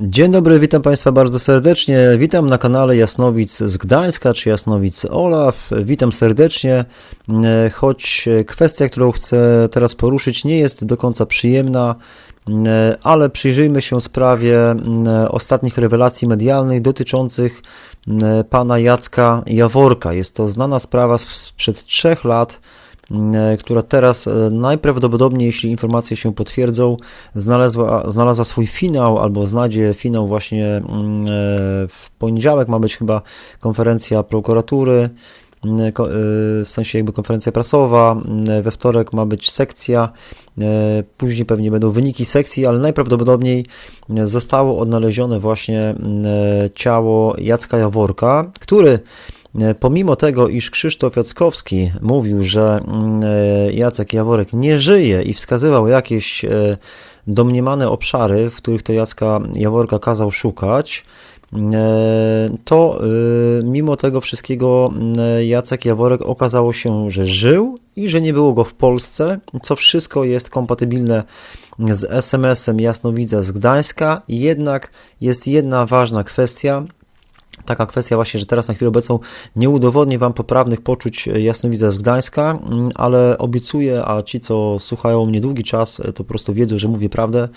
Dzień dobry, witam Państwa bardzo serdecznie. Witam na kanale Jasnowic z Gdańska, czy Jasnowic Olaf. Witam serdecznie, E, choć kwestia, którą chcę teraz poruszyć, nie jest do końca przyjemna, e, ale przyjrzyjmy się sprawie m, ostatnich rewelacji medialnych dotyczących pana Jacka Jaworka. Jest to znana sprawa sprzed trzech lat e, która teraz e, najprawdopodobniej, jeśli informacje się potwierdzą, znalazła, znalazła swój finał albo znajdzie finał właśnie mm, e, w poniedziałek. Ma być chyba konferencja prokuratury, mm, e, w sensie jakby konferencja prasowa. Mm, We wtorek ma być sekcja. e, Później pewnie będą wyniki sekcji, ale najprawdopodobniej e, zostało odnalezione właśnie e, ciało Jacka Jaworka, który E, Pomimo tego, iż Krzysztof Jackowski mówił, że mm, e, Jacek Jaworek nie żyje i wskazywał jakieś e, domniemane obszary, w których to Jacka Jaworka kazał szukać, e, to e, mimo tego wszystkiego mm, Jacek Jaworek okazało się, że żył i że nie było go w Polsce, co wszystko jest kompatybilne z SMS-em Jasnowidza z Gdańska, jednak jest jedna ważna kwestia, taka kwestia właśnie, że teraz na chwilę obecną nie udowodnię Wam poprawnych poczuć jasnowidza z Gdańska, mm, ale obiecuję, a ci, co słuchają mnie długi czas, to po prostu wiedzą, że mówię prawdę,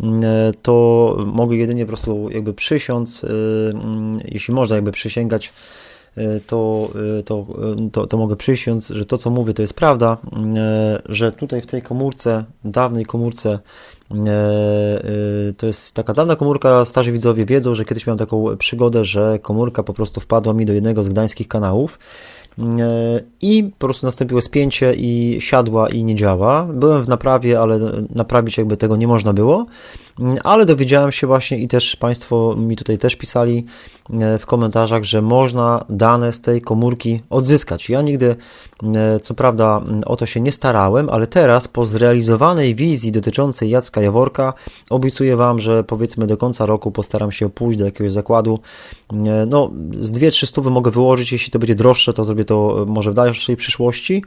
mm, to mogę jedynie po prostu jakby przysiąc, mm, jeśli można jakby przysięgać, to, to, to, to mogę przysiąc, że to, co mówię, to jest prawda, y, że tutaj w tej komórce, dawnej komórce, y, y, to jest taka dawna komórka, starzy widzowie wiedzą, że kiedyś miałem taką przygodę, że komórka po prostu wpadła mi do jednego z gdańskich kanałów i po prostu nastąpiło spięcie i siadła i nie działa. Byłem w naprawie, ale naprawić jakby tego nie można było, ale dowiedziałem się właśnie i też Państwo mi tutaj też pisali y, w komentarzach, że można dane z tej komórki odzyskać. Ja nigdy, y, co prawda, y, o to się nie starałem, ale teraz po zrealizowanej wizji dotyczącej Jacka Jaworka obiecuję Wam, że powiedzmy do końca roku postaram się pójść do jakiegoś zakładu. Y, No, z 2-3 stówy mogę wyłożyć, jeśli to będzie droższe, to zrobię to może w dalszej przyszłości,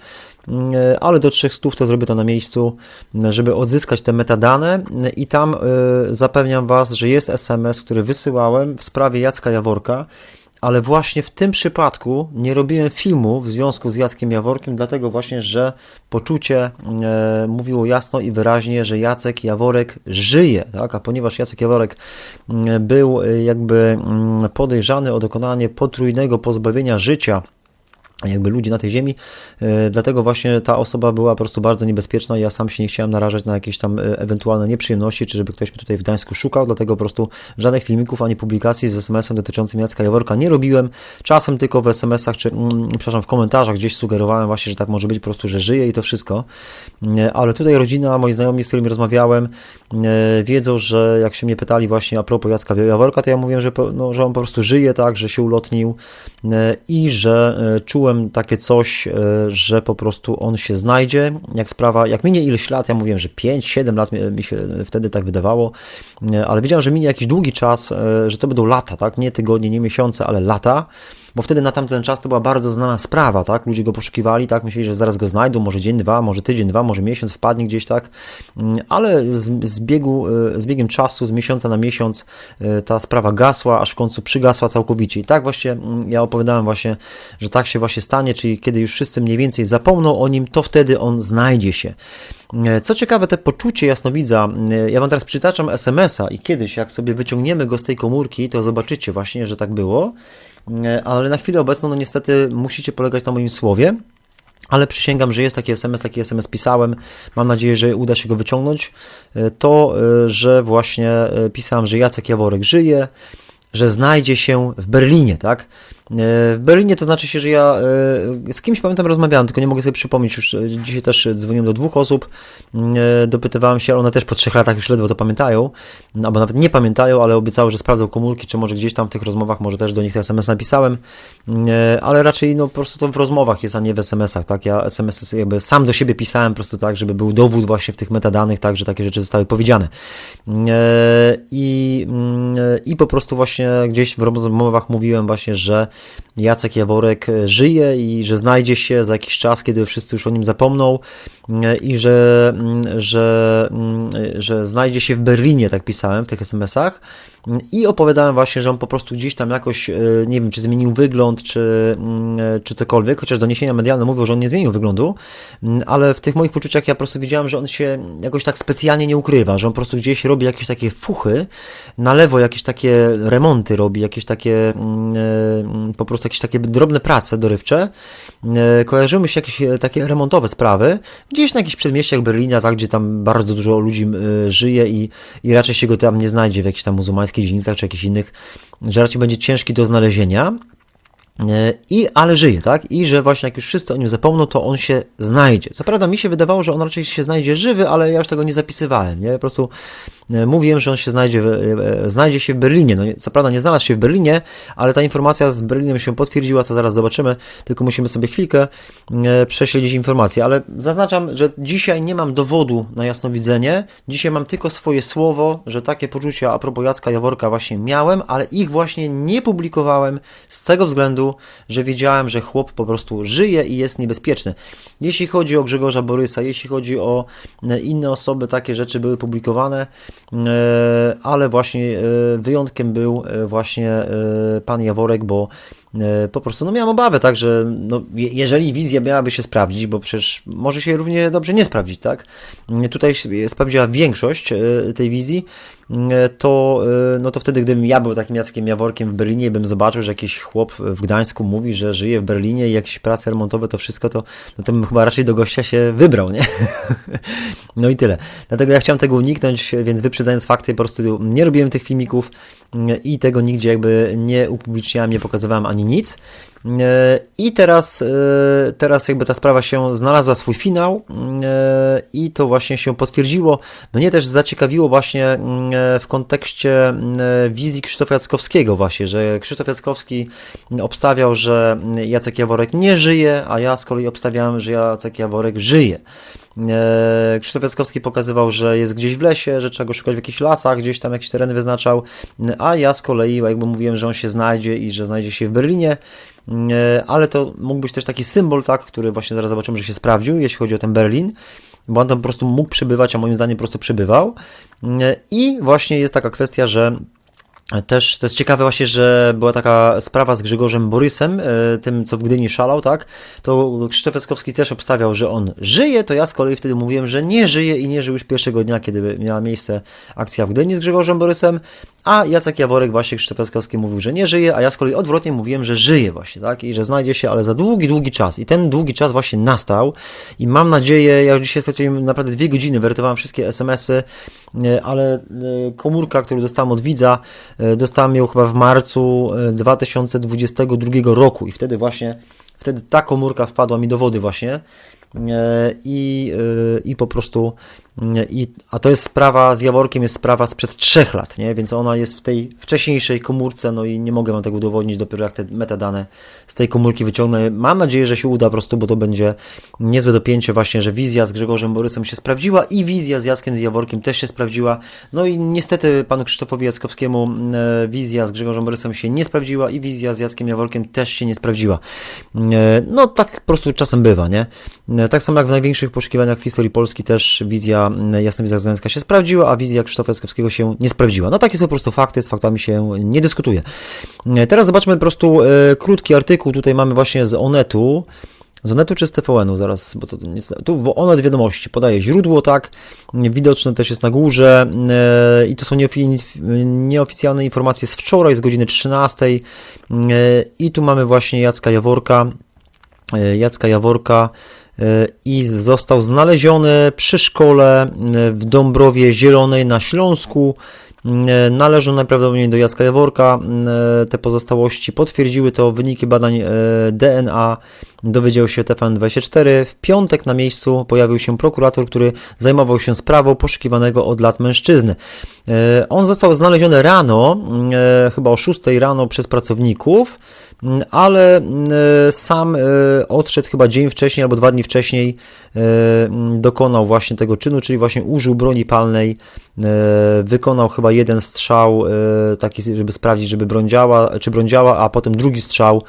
ale do 3 stów to zrobię to na miejscu, żeby odzyskać te metadane i tam y, zapewniam Was, że jest SMS, który wysyłałem w sprawie Jacka Jaworka, ale właśnie w tym przypadku nie robiłem filmu w związku z Jackiem Jaworkiem, dlatego właśnie, że poczucie e, mówiło jasno i wyraźnie, że Jacek Jaworek żyje, tak? a ponieważ Jacek Jaworek był e, jakby podejrzany o dokonanie potrójnego pozbawienia życia jakby ludzi na tej ziemi, e, dlatego właśnie ta osoba była po prostu bardzo niebezpieczna i ja sam się nie chciałem narażać na jakieś tam e, ewentualne nieprzyjemności, czy żeby ktoś mnie tutaj w Gdańsku szukał, dlatego po prostu żadnych filmików ani publikacji z SMS-em dotyczącym Jacka Jaworka nie robiłem, czasem tylko w SMS-ach, czy mm, przepraszam, w komentarzach gdzieś sugerowałem właśnie, że tak może być po prostu, że żyje i to wszystko, E, ale tutaj rodzina, moi znajomi, z którymi rozmawiałem, wiedzą, że jak się mnie pytali właśnie a propos Jacka Jaworka, to ja mówiłem, że, no, że on po prostu żyje, tak, że się ulotnił i że e, czułem takie coś, e, że po prostu on się znajdzie, jak sprawa, jak minie ileś lat, ja mówiłem, że 5-7 lat mi- się wtedy tak wydawało, e, ale wiedziałem, że minie jakiś długi czas, e, że to będą lata, tak, nie tygodnie, nie miesiące, ale lata, bo wtedy na tamten czas to była bardzo znana sprawa, tak? Ludzie go poszukiwali, tak? Myśleli, że zaraz go znajdą, może dzień, dwa, może tydzień, dwa, może miesiąc wpadnie gdzieś, tak? Mm, Ale z, z, biegu, e, z biegiem czasu, z miesiąca na miesiąc e, ta sprawa gasła, aż w końcu przygasła całkowicie. I tak właśnie mm, ja opowiadałem właśnie, że tak się właśnie stanie, czyli kiedy już wszyscy mniej więcej zapomną o nim, to wtedy on znajdzie się. E, Co ciekawe, te poczucie jasnowidza, e, ja wam teraz przytaczam SMS-a i kiedyś, jak sobie wyciągniemy go z tej komórki, to zobaczycie właśnie, że tak było, ale na chwilę obecną, no niestety musicie polegać na moim słowie, ale przysięgam, że jest taki SMS, taki SMS pisałem. Mam nadzieję, że uda się go wyciągnąć. E, To, e, że właśnie e, pisałem, że Jacek Jaworek żyje, że znajdzie się w Berlinie, tak? E, W Berlinie to znaczy się, że ja e, z kimś pamiętam rozmawiałem, tylko nie mogę sobie przypomnieć. Już e, dzisiaj też dzwoniłem do dwóch osób, e, dopytywałem się, ale one też po trzech latach już ledwo to pamiętają, no, albo nawet nie pamiętają, ale obiecały, że sprawdzą komórki, czy może gdzieś tam w tych rozmowach, może też do nich ten SMS napisałem, e, ale raczej no po prostu to w rozmowach jest, a nie w SMS-ach, tak? Ja SMS jakby sam do siebie pisałem po prostu tak, żeby był dowód właśnie w tych metadanych, tak, że takie rzeczy zostały powiedziane. I, mm, i po prostu właśnie gdzieś w rozmowach mówiłem właśnie, że Jacek Jaworek e, żyje i że znajdzie się za jakiś czas, kiedy wszyscy już o nim zapomną e, i że, mm, że, mm, że znajdzie się w Berlinie, tak pisałem w tych SMS-ach. I opowiadałem właśnie, że on po prostu gdzieś tam jakoś, e, nie wiem, czy zmienił wygląd, czy, mm, e, czy cokolwiek, chociaż doniesienia medialne mówią, że on nie zmienił wyglądu, mm, ale w tych moich poczuciach ja po prostu widziałem, że on się jakoś tak specjalnie nie ukrywa, że on po prostu gdzieś robi jakieś takie fuchy, na lewo jakieś takie remonty robi, jakieś takie mm, e, po prostu jakieś takie drobne prace dorywcze. Kojarzymy się jakieś takie remontowe sprawy, gdzieś na jakichś przedmieściach Berlina, tak, gdzie tam bardzo dużo ludzi żyje i, i raczej się go tam nie znajdzie w jakichś tam dzielnicach czy jakichś innych, że raczej będzie ciężki do znalezienia. E, I, ale żyje, tak? I że właśnie jak już wszyscy o nim zapomną, to on się znajdzie. Co prawda mi się wydawało, że on raczej się znajdzie żywy, ale ja już tego nie zapisywałem, nie? Po prostu E, mówiłem, że on się znajdzie, e, znajdzie się w Berlinie. No, co prawda nie znalazł się w Berlinie, ale ta informacja z Berlinem się potwierdziła, co zaraz zobaczymy, tylko musimy sobie chwilkę prześledzić informacje. Ale zaznaczam, że dzisiaj nie mam dowodu na jasnowidzenie. Dzisiaj mam tylko swoje słowo, że takie poczucia a propos Jacka Jaworka właśnie miałem, ale ich właśnie nie publikowałem z tego względu, że wiedziałem, że chłop po prostu żyje i jest niebezpieczny. Jeśli chodzi o Grzegorza Borysa, jeśli chodzi o inne osoby, takie rzeczy były publikowane, E, ale właśnie e, wyjątkiem był e, właśnie pan Jaworek, bo po prostu no miałem obawę, tak, że no, jeżeli wizja miałaby się sprawdzić, bo przecież może się równie dobrze nie sprawdzić, tak, tutaj sprawdziła większość tej wizji, to, no to wtedy, gdybym ja był takim Jackiem Jaworkiem w Berlinie bym zobaczył, że jakiś chłop w Gdańsku mówi, że żyje w Berlinie i jakieś prace remontowe, to wszystko, to, no to bym chyba raczej do gościa się wybrał, nie? No i tyle. Dlatego ja chciałem tego uniknąć, więc wyprzedzając fakty, po prostu nie robiłem tych filmików i tego nigdzie jakby nie upubliczniałem, nie pokazywałem ani nic. I teraz, teraz jakby ta sprawa się znalazła swój finał i to właśnie się potwierdziło. Mnie też zaciekawiło właśnie w kontekście wizji Krzysztofa Jackowskiego właśnie, że Krzysztof Jackowski obstawiał, że Jacek Jaworek nie żyje, a ja z kolei obstawiałem, że Jacek Jaworek żyje. E, Krzysztof Jackowski pokazywał, że jest gdzieś w lesie, że trzeba go szukać w jakichś lasach, gdzieś tam jakieś tereny wyznaczał, a ja z kolei jakby mówiłem, że on się znajdzie i że znajdzie się w Berlinie, e, ale to mógł być też taki symbol, tak, który właśnie zaraz zobaczymy, że się sprawdził, jeśli chodzi o ten Berlin, bo on tam po prostu mógł przybywać, a moim zdaniem po prostu przybywał. E, I właśnie jest taka kwestia, że też to jest ciekawe właśnie, że była taka sprawa z Grzegorzem Borysem, e, tym co w Gdyni szalał, tak? To Krzysztof Eskowski też obstawiał, że on żyje, to ja z kolei wtedy mówiłem, że nie żyje i nie żył już pierwszego dnia, kiedy miała miejsce akcja w Gdyni z Grzegorzem Borysem, a Jacek Jaworek właśnie Krzysztof Eskowski mówił, że nie żyje, a ja z kolei odwrotnie mówiłem, że żyje właśnie, tak? I że znajdzie się, ale za długi, długi czas. I ten długi czas właśnie nastał i mam nadzieję, ja już dzisiaj straciłem naprawdę dwie godziny, wertowałem wszystkie SMS-y, e, ale e, komórka, którą dostałem od widza, dostałem ją chyba w marcu 2022 roku i wtedy właśnie, wtedy ta komórka wpadła mi do wody właśnie i, i po prostu i, a to jest sprawa z Jaworkiem, jest sprawa sprzed trzech lat, nie? więc ona jest w tej wcześniejszej komórce, no i nie mogę wam tego udowodnić, dopiero jak te metadane z tej komórki wyciągnę. Mam nadzieję, że się uda po prostu, bo to będzie niezłe dopięcie właśnie, że wizja z Grzegorzem Borysem się sprawdziła i wizja z Jackiem z Jaworkiem też się sprawdziła. No i niestety panu Krzysztofowi Jackowskiemu e, wizja z Grzegorzem Borysem się nie sprawdziła i wizja z Jackiem Jaworkiem też się nie sprawdziła. E, no tak po prostu czasem bywa, nie? E, tak samo jak w największych poszukiwaniach w historii Polski też wizja Jasna Wizja Gdańska się sprawdziła, a wizja Krzysztofa Jaskowskiego się nie sprawdziła. No takie są po prostu fakty, z faktami się nie dyskutuje. Teraz zobaczmy po prostu e, krótki artykuł, tutaj mamy właśnie z Onetu, z Onetu czy z TVN-u zaraz, bo to nie tu Onet wiadomości podaje źródło, tak, widoczne też jest na górze. E, i to są nieoficjalne informacje z wczoraj, z godziny 13 e, i tu mamy właśnie Jacka Jaworka, Jacka Jaworka, i został znaleziony przy szkole w Dąbrowie Zielonej na Śląsku. Należą najprawdopodobniej do Jacka Jaworka. Te pozostałości potwierdziły to wyniki badań e, DNA. Dowiedział się TVN24. W piątek na miejscu pojawił się prokurator, który zajmował się sprawą poszukiwanego od lat mężczyzny. E, on został znaleziony rano, e, chyba o 6 rano przez pracowników ale e, sam e, odszedł chyba dzień wcześniej albo dwa dni wcześniej, e, dokonał właśnie tego czynu, czyli właśnie użył broni palnej, wykonał chyba jeden strzał taki, żeby sprawdzić, żeby broń działa, czy broń działa, a potem drugi strzał,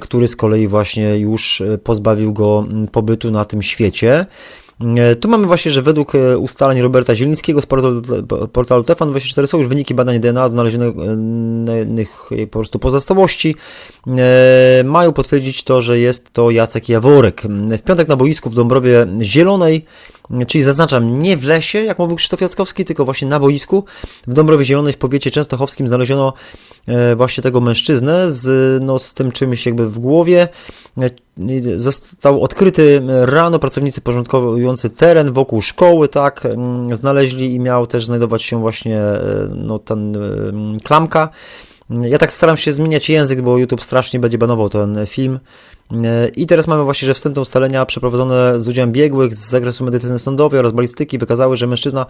który z kolei właśnie już pozbawił go pobytu na tym świecie. E, Tu mamy właśnie, że według e, ustaleń Roberta Zielińskiego z portalu, portalu Tefan24 są już wyniki badań DNA odnalezionych e, po prostu pozostałości. Mają potwierdzić to, że jest to Jacek Jaworek. W piątek na boisku w Dąbrowie Zielonej, czyli zaznaczam, nie w lesie, jak mówił Krzysztof Jackowski, tylko właśnie na boisku w Dąbrowie Zielonej w powiecie częstochowskim znaleziono e, właśnie tego mężczyznę z, no, z tym czymś jakby w głowie. E, Został odkryty rano, pracownicy porządkujący teren wokół szkoły, tak, mm, znaleźli i miał też znajdować się właśnie e, no, ten klamka. Ja tak staram się zmieniać język, bo YouTube strasznie będzie banował ten film. I teraz mamy właśnie, że wstępne ustalenia przeprowadzone z udziałem biegłych z zakresu medycyny sądowej oraz balistyki wykazały, że mężczyzna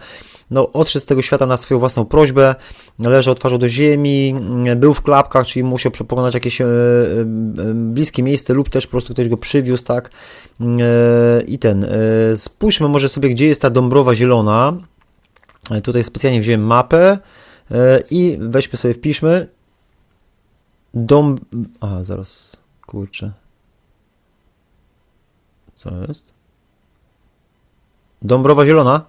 no, odszedł z tego świata na swoją własną prośbę, leżał twarzą do ziemi, był w klapkach, czyli musiał pokonać jakieś e, e, bliskie miejsce lub też po prostu ktoś go przywiózł, tak. E, I ten, spójrzmy może sobie, gdzie jest ta Dąbrowa Zielona. Tutaj specjalnie wziąłem mapę i weźmy sobie, wpiszmy Dom... A, zaraz, kurczę. Co jest? Dąbrowa Zielona?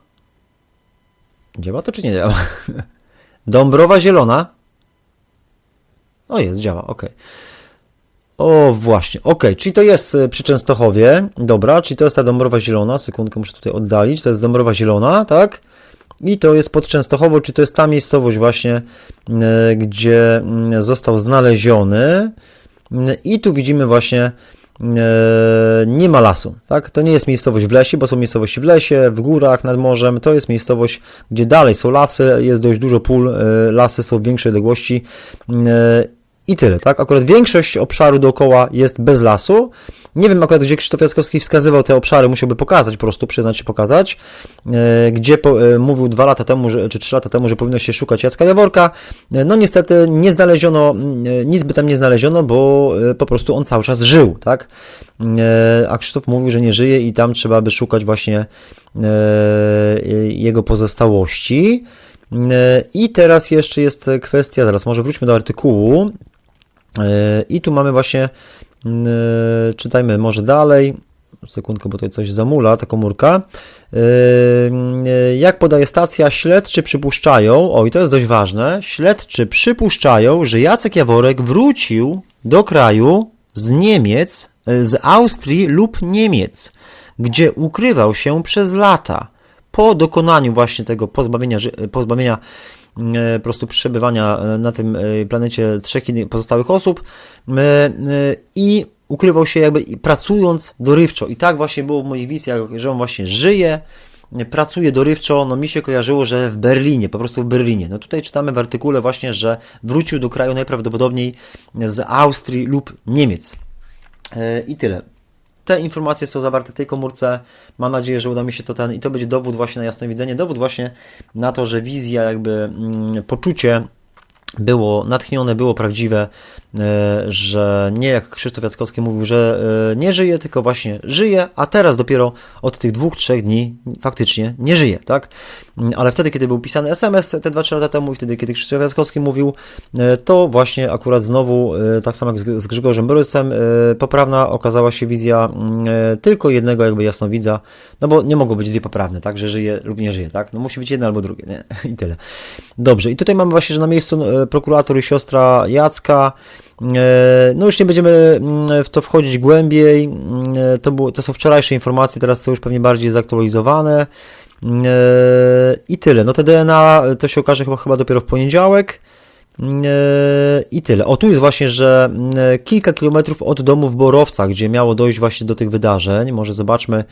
Działa to czy nie działa? Dąbrowa Zielona? O, jest, działa, ok. O, właśnie, ok, czyli to jest y, przy Częstochowie, dobra, czyli to jest ta Dąbrowa Zielona, sekundkę muszę tutaj oddalić, to jest Dąbrowa Zielona, tak? I to jest pod Częstochową, czyli to jest ta miejscowość właśnie, y, gdzie mm, został znaleziony i tu widzimy właśnie y, nie ma lasu, tak? To nie jest miejscowość w lesie, bo są miejscowości w lesie, w górach, nad morzem. To jest miejscowość, gdzie dalej są lasy, jest dość dużo pól, y, lasy są w większej odległości i tyle, tak? Akurat większość obszaru dookoła jest bez lasu. Nie wiem akurat, gdzie Krzysztof Jackowski wskazywał te obszary, musiałby pokazać po prostu, przyznać się pokazać, e, gdzie po, e, mówił dwa lata temu, czy trzy lata temu, że powinno się szukać Jacka Jaworka. E, No niestety nie znaleziono, nic by tam nie znaleziono, bo po prostu on cały czas żył, tak? A Krzysztof mówił, że nie żyje i tam trzeba by szukać właśnie jego pozostałości. I teraz jeszcze jest kwestia, zaraz może wróćmy do artykułu. E, I tu mamy właśnie, mm, e, czytajmy może dalej, sekundkę, bo tutaj coś zamula, ta komórka. E, e, Jak podaje stacja, śledczy przypuszczają, o i to jest dość ważne, śledczy przypuszczają, że Jacek Jaworek wrócił do kraju z Niemiec, z Austrii lub Niemiec, gdzie ukrywał się przez lata. Po dokonaniu właśnie tego pozbawienia, pozbawienia po prostu przebywania e, na tym e, planecie trzech pozostałych osób e, e, i ukrywał się jakby pracując dorywczo. I tak właśnie było w moich wizjach, że on właśnie żyje, e, pracuje dorywczo, no mi się kojarzyło, że w Berlinie, po prostu w Berlinie. No tutaj czytamy w artykule właśnie, że wrócił do kraju najprawdopodobniej z Austrii lub Niemiec. E, I tyle. Te informacje są zawarte w tej komórce. Mam nadzieję, że uda mi się to ten i to będzie dowód właśnie na jasne widzenie, dowód właśnie na to, że wizja, jakby mm, poczucie było natchnione, było prawdziwe, że nie jak Krzysztof Jackowski mówił, że e, nie żyje, tylko właśnie żyje, a teraz dopiero od tych dwóch, trzech dni faktycznie nie żyje, tak? Mm, Ale wtedy, kiedy był pisany SMS te 2-3 lata temu i wtedy, kiedy Krzysztof Jackowski mówił, e, to właśnie akurat znowu, e, tak samo jak z Grzegorzem Borysem, e, poprawna okazała się wizja mm, e, tylko jednego jakby jasnowidza, no bo nie mogą być dwie poprawne, tak, że żyje lub nie żyje, tak? No musi być jedno albo drugie, nie? I tyle. Dobrze, i tutaj mamy właśnie, że na miejscu e, prokurator i siostra Jacka, e, no już nie będziemy mm, w to wchodzić głębiej, mm, e, to, było, to są wczorajsze informacje, teraz są już pewnie bardziej zaktualizowane Mm, e, i tyle. No te DNA to się okaże chyba, chyba dopiero w poniedziałek. E, I tyle. O, tu jest właśnie, że kilka kilometrów od domu w Borowcach, gdzie miało dojść właśnie do tych wydarzeń. Może zobaczmy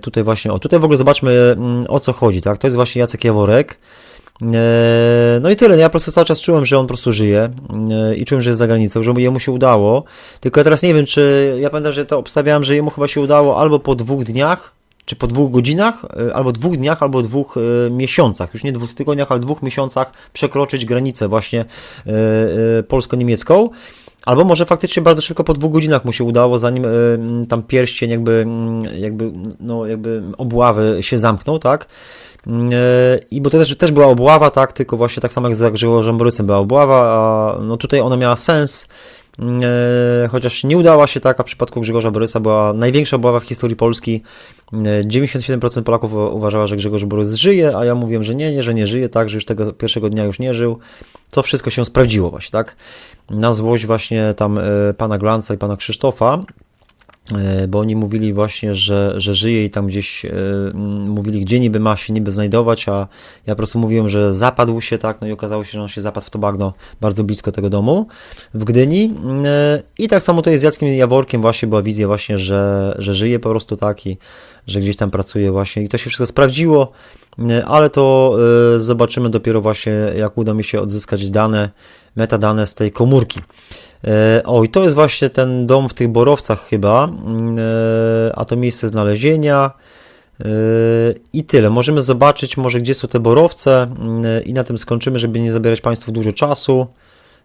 tutaj właśnie, o, tutaj w ogóle zobaczmy o co chodzi, tak? To jest właśnie Jacek Jaworek. E, No i tyle. Ja po prostu cały czas czułem, że on po prostu żyje e, i czułem, że jest za granicą, że jemu się udało. Tylko ja teraz nie wiem, czy ja pamiętam, że to obstawiałem, że jemu chyba się udało albo po dwóch dniach, czy po dwóch godzinach, e, albo dwóch dniach, albo dwóch miesiącach, już nie dwóch tygodniach, ale dwóch miesiącach przekroczyć granicę właśnie polsko-niemiecką. Albo może faktycznie bardzo szybko po dwóch godzinach mu się udało, zanim tam pierścień jakby, jakby, no, jakby obławy się zamknął, tak? E, I bo to też, też była obława, tak? Tylko właśnie tak samo jak z Grzegorzem Borysem była obława, a no tutaj ona miała sens, e, chociaż nie udała się taka w przypadku Grzegorza Borysa, była największa obawa w historii Polski. E, 97% Polaków u- uważała, że Grzegorz Borys żyje, a ja mówiłem, że nie, nie, że nie żyje, tak, że już tego pierwszego dnia już nie żył. To wszystko się sprawdziło właśnie, tak? Na złość właśnie tam e, pana Glanca i pana Krzysztofa, E, bo oni mówili właśnie, że, że żyje i tam gdzieś e, mówili, gdzie niby ma się niby znajdować, a ja po prostu mówiłem, że zapadł się, tak, no i okazało się, że on się zapadł w to bagno bardzo blisko tego domu w Gdyni. E, i tak samo tutaj z Jackiem Jaworkiem właśnie była wizja właśnie, że, że żyje po prostu tak? I że gdzieś tam pracuje właśnie. I to się wszystko sprawdziło, e, ale to e, zobaczymy dopiero właśnie, jak uda mi się odzyskać dane, metadane z tej komórki. E, O, i to jest właśnie ten dom w tych Borowcach chyba, mm, e, a to miejsce znalezienia e, i tyle. Możemy zobaczyć może gdzie są te Borowce mm, i na tym skończymy, żeby nie zabierać Państwu dużo czasu.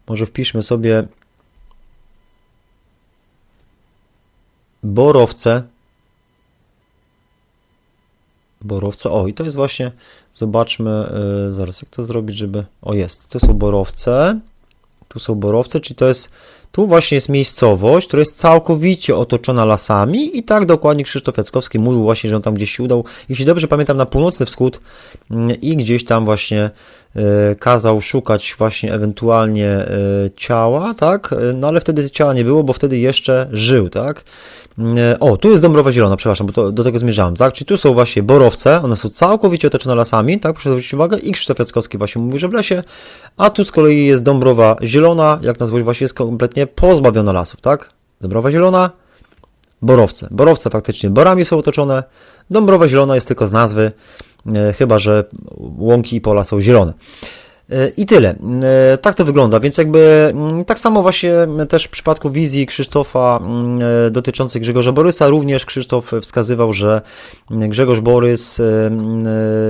Może wpiszmy sobie Borowce. Borowce. O, i to jest właśnie, zobaczmy, zaraz jak to zrobić, żeby... O, jest, to są Borowce. Tu są borowce, czyli to jest, tu właśnie jest miejscowość, która jest całkowicie otoczona lasami i tak dokładnie Krzysztof Jackowski mówił właśnie, że on tam gdzieś się udał, jeśli dobrze pamiętam, na północny wschód mm, i gdzieś tam właśnie kazał szukać właśnie ewentualnie e, ciała, tak, E, no ale wtedy ciała nie było, bo wtedy jeszcze żył, tak. E, O, tu jest Dąbrowa Zielona, przepraszam, bo to, do tego zmierzałem, tak? Czyli tu są właśnie borowce, one są całkowicie otoczone lasami, tak? Proszę zwrócić uwagę. I Krzysztof Jackowski właśnie mówi, że w lesie, a tu z kolei jest Dąbrowa Zielona, jak nazwać właśnie jest kompletnie pozbawiona lasów, tak? Dąbrowa Zielona, borowce. Borowce faktycznie borami są otoczone, Dąbrowa Zielona jest tylko z nazwy, e, chyba że łąki i pola są zielone. I tyle. E, Tak to wygląda, więc jakby mm, tak samo właśnie też w przypadku wizji Krzysztofa mm, e, dotyczącej Grzegorza Borysa, również Krzysztof wskazywał, że Grzegorz Borys e, mm,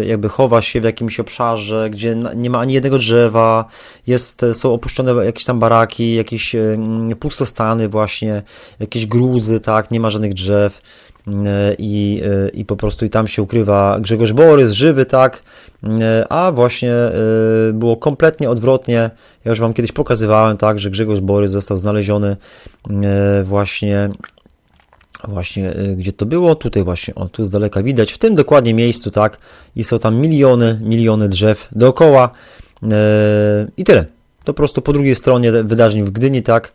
jakby chowa się w jakimś obszarze, gdzie nie ma ani jednego drzewa, jest, są opuszczone jakieś tam baraki, jakieś mm, pustostany właśnie, jakieś gruzy, tak, nie ma żadnych drzew i, i po prostu i tam się ukrywa Grzegorz Borys, żywy, tak, a właśnie e, było kompletnie odwrotnie. Ja już Wam kiedyś pokazywałem, tak, że Grzegorz Borys został znaleziony e, właśnie Właśnie, e, gdzie to było? Tutaj właśnie, o, tu z daleka widać, w tym dokładnie miejscu, tak, i są tam miliony, miliony drzew dookoła e, i tyle. To po prostu po drugiej stronie wydarzeń w Gdyni, tak,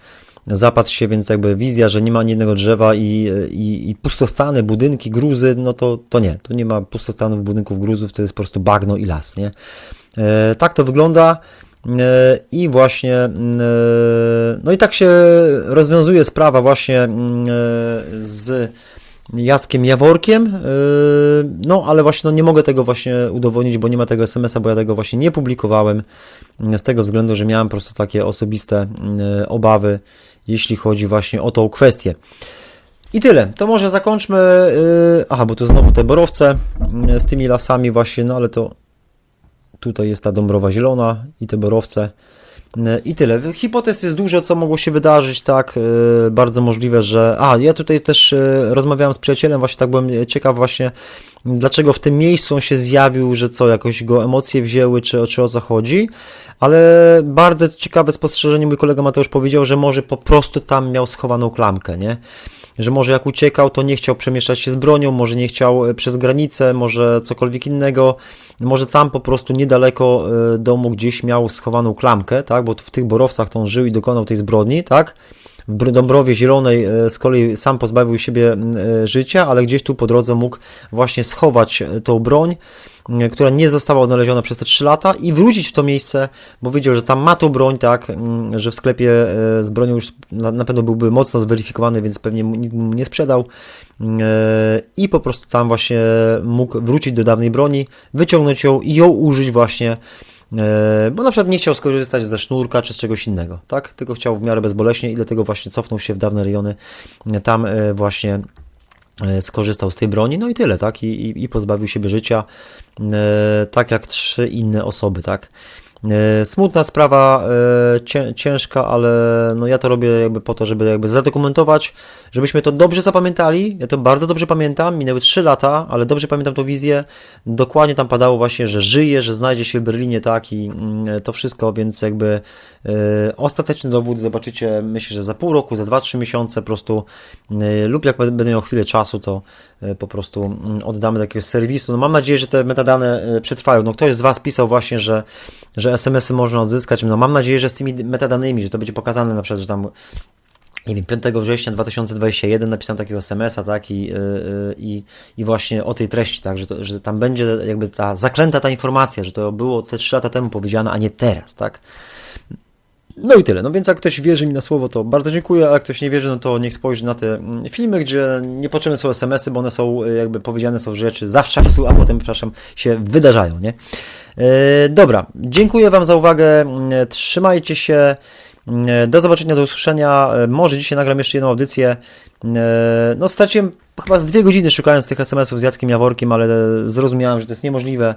zapadł się, więc jakby wizja, że nie ma ani jednego drzewa i, i, i pustostany, budynki, gruzy, no to, to nie, tu nie ma pustostanów, budynków, gruzów, to jest po prostu bagno i las, nie? E, tak to wygląda. E, I właśnie, e, no i tak się rozwiązuje sprawa właśnie mm, z Jackiem Jaworkiem, no ale właśnie no nie mogę tego właśnie udowodnić, bo nie ma tego SMS-a, bo ja tego właśnie nie publikowałem, z tego względu, że miałem po prostu takie osobiste mm, obawy, jeśli chodzi właśnie o tą kwestię. I tyle. To może zakończmy. e, Aha, bo to znowu te borowce mm, z tymi lasami właśnie, no ale to Tutaj jest ta Dąbrowa Zielona i te borowce. E, I tyle. Hipotez jest dużo, co mogło się wydarzyć, tak. Bardzo możliwe, że. A, ja tutaj też rozmawiałem z przyjacielem, właśnie tak byłem ciekaw, właśnie dlaczego w tym miejscu on się zjawił, że co, jakoś go emocje wzięły, czy, czy o co chodzi. Ale bardzo ciekawe spostrzeżenie mój kolega Mateusz powiedział, że może po prostu tam miał schowaną klamkę, nie? Że może jak uciekał, to nie chciał przemieszczać się z bronią, może nie chciał e, przez granicę, może cokolwiek innego, może tam po prostu niedaleko e, domu gdzieś miał schowaną klamkę, tak? Bo w tych borowcach to on żył i dokonał tej zbrodni, tak? W Br- Dąbrowie Zielonej e, z kolei sam pozbawił siebie życia, ale gdzieś tu po drodze mógł właśnie schować tą broń, która nie została odnaleziona przez te 3 lata i wrócić w to miejsce, bo wiedział, że tam ma tą broń, tak, m, że w sklepie e, z bronią już na, pewno byłby mocno zweryfikowany, więc pewnie nikt mu nie sprzedał m, e, i po prostu tam właśnie mógł wrócić do dawnej broni, wyciągnąć ją i ją użyć właśnie E, bo na przykład nie chciał skorzystać ze sznurka czy z czegoś innego, tak? Tylko chciał w miarę bezboleśnie i dlatego właśnie cofnął się w dawne rejony, e, tam e, właśnie e, skorzystał z tej broni, no i tyle, tak? I, i, i pozbawił siebie życia, e, tak jak trzy inne osoby, tak? E, Smutna sprawa, e, cię- ciężka, ale no ja to robię jakby po to, żeby jakby zadokumentować, żebyśmy to dobrze zapamiętali. Ja to bardzo dobrze pamiętam, minęły 3 lata, ale dobrze pamiętam tą wizję. Dokładnie tam padało właśnie, że żyje, że znajdzie się w Berlinie, tak i mm, to wszystko, więc jakby e, ostateczny dowód zobaczycie, myślę, że za pół roku, za 2-3 miesiące po prostu lub jak będę miał chwilę czasu, to po prostu mm, oddamy do jakiegoś serwisu. No mam nadzieję, że te metadane e, przetrwają. No ktoś z Was pisał właśnie, że, że SMS-y można odzyskać. No mam nadzieję, że z tymi metadanymi, że to będzie pokazane na przykład, że tam nie wiem, 5 września 2021 napisałem takiego SMS-a, tak, i, yy, i, i właśnie o tej treści, tak, że, to, że tam będzie jakby ta zaklęta ta informacja, że to było te 3 lata temu powiedziane, a nie teraz, tak. No i tyle. No więc jak ktoś wierzy mi na słowo, to bardzo dziękuję, a jak ktoś nie wierzy, no to niech spojrzy na te mm, filmy, gdzie niepotrzebne są SMS-y, bo one są y, jakby powiedziane są rzeczy zawczasu, a potem, przepraszam, się wydarzają, nie? E, Dobra, dziękuję Wam za uwagę. Mm, Trzymajcie się. Mm, Do zobaczenia, do usłyszenia. E, Może dzisiaj nagram jeszcze jedną audycję. E, No, straciłem chyba z dwie godziny szukając tych SMS-ów z Jackiem Jaworkiem, ale zrozumiałem, że to jest niemożliwe,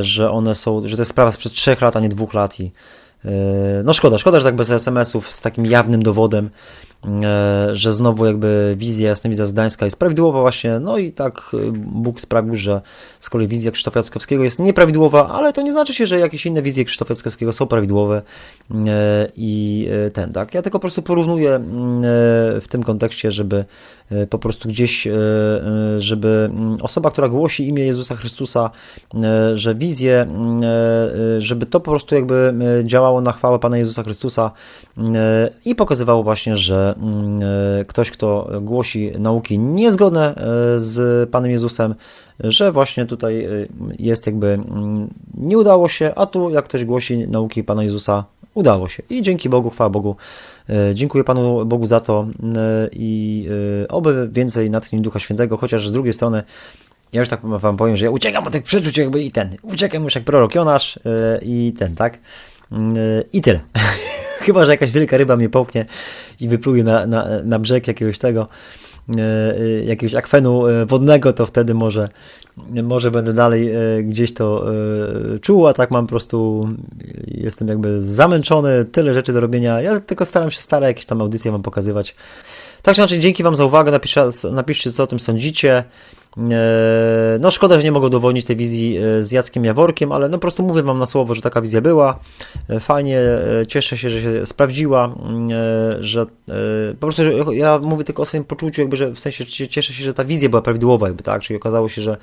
że one są, że to jest sprawa sprzed trzech lat, a nie dwóch lat i no szkoda, szkoda, że tak bez SMS-ów z takim jawnym dowodem, e, że znowu jakby wizja Jasnowidza z Gdańska jest prawidłowa właśnie, no i tak e, Bóg sprawił, że z kolei wizja Krzysztofa Jackowskiego jest nieprawidłowa, ale to nie znaczy się, że jakieś inne wizje Krzysztofa Jackowskiego są prawidłowe e, i e, ten, tak. Ja tylko po prostu porównuję e, w tym kontekście, żeby e, po prostu gdzieś, e, e, żeby osoba, która głosi imię Jezusa Chrystusa, e, że wizję, e, e, żeby to po prostu jakby e, działało na chwałę Pana Jezusa Chrystusa e, i pokazywało właśnie, że e, ktoś, kto głosi nauki niezgodne e, z Panem Jezusem, że właśnie tutaj e, jest jakby mm, nie udało się, a tu jak ktoś głosi nauki Pana Jezusa, udało się. I dzięki Bogu, chwała Bogu. Dziękuję Panu Bogu za to i oby więcej natchnień Ducha Świętego, chociaż z drugiej strony ja już tak wam powiem, że ja uciekam od tych przeczuć jakby i ten, uciekam już jak prorok Jonasz i ten, tak? Mm, I tyle. Chyba, że jakaś wielka ryba mnie połknie i wypluje na, na, na brzeg jakiegoś tego, e, e, jakiegoś akwenu e, wodnego, to wtedy może, może będę dalej gdzieś to czuł, a tak mam po prostu, jestem jakby zamęczony, tyle rzeczy do robienia. Ja tylko staram się stare jakieś tam audycje wam pokazywać. Tak czy inaczej, dzięki wam za uwagę, napiszcie, napiszcie co o tym sądzicie. E, No szkoda, że nie mogę udowodnić tej wizji e, z Jackiem Jaworkiem, ale no po prostu mówię wam na słowo, że taka wizja była. E, Fajnie, cieszę się, że się sprawdziła, że po prostu że ja mówię tylko o swoim poczuciu, jakby, że w sensie cie- cieszę się, że ta wizja była prawidłowa, jakby tak, czyli okazało się, że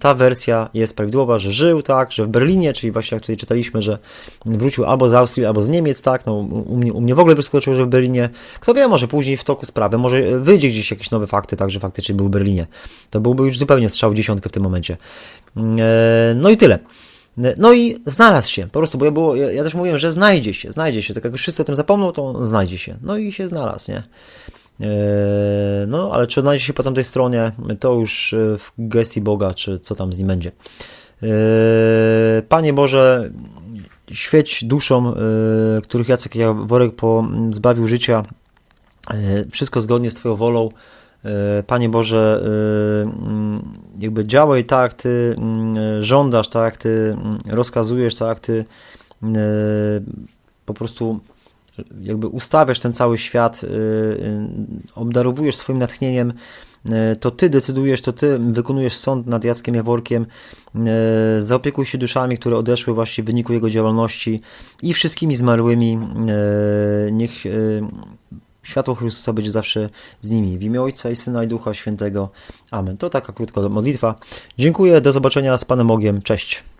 ta wersja jest prawidłowa, że żył, tak, że w Berlinie, czyli właśnie jak tutaj czytaliśmy, że wrócił albo z Austrii, albo z Niemiec, tak, no u mnie, u mnie w ogóle wyskoczyło, że w Berlinie, kto wie, może później w toku sprawy, może wyjdzie gdzieś jakieś nowe fakty, tak, że faktycznie był w Berlinie. To byłby już zupełnie strzał w dziesiątkę w tym momencie. E, No i tyle. No i znalazł się, po prostu, bo ja, było, ja, ja też mówiłem, że znajdzie się, znajdzie się, tak jak już wszyscy o tym zapomną, to znajdzie się. No i się znalazł, nie? E, No, ale czy odnajdzie się po tamtej stronie, to już e, w gestii Boga, czy co tam z nim będzie. E, Panie Boże, świeć duszom, e, których Jacek Jaworek po, zbawił życia, e, wszystko zgodnie z Twoją wolą. E, Panie Boże, e, mm, jakby działaj tak, Ty mm, żądasz, tak, Ty mm, rozkazujesz, tak, Ty e, po prostu jakby ustawiasz ten cały świat, obdarowujesz swoim natchnieniem, to ty decydujesz, to ty wykonujesz sąd nad Jackiem Jaworkiem, zaopiekuj się duszami, które odeszły właśnie w wyniku jego działalności i wszystkimi zmarłymi. Niech światło Chrystusa będzie zawsze z nimi. W imię Ojca i Syna i Ducha Świętego. Amen. To taka krótka modlitwa. Dziękuję, do zobaczenia z Panem Bogiem. Cześć.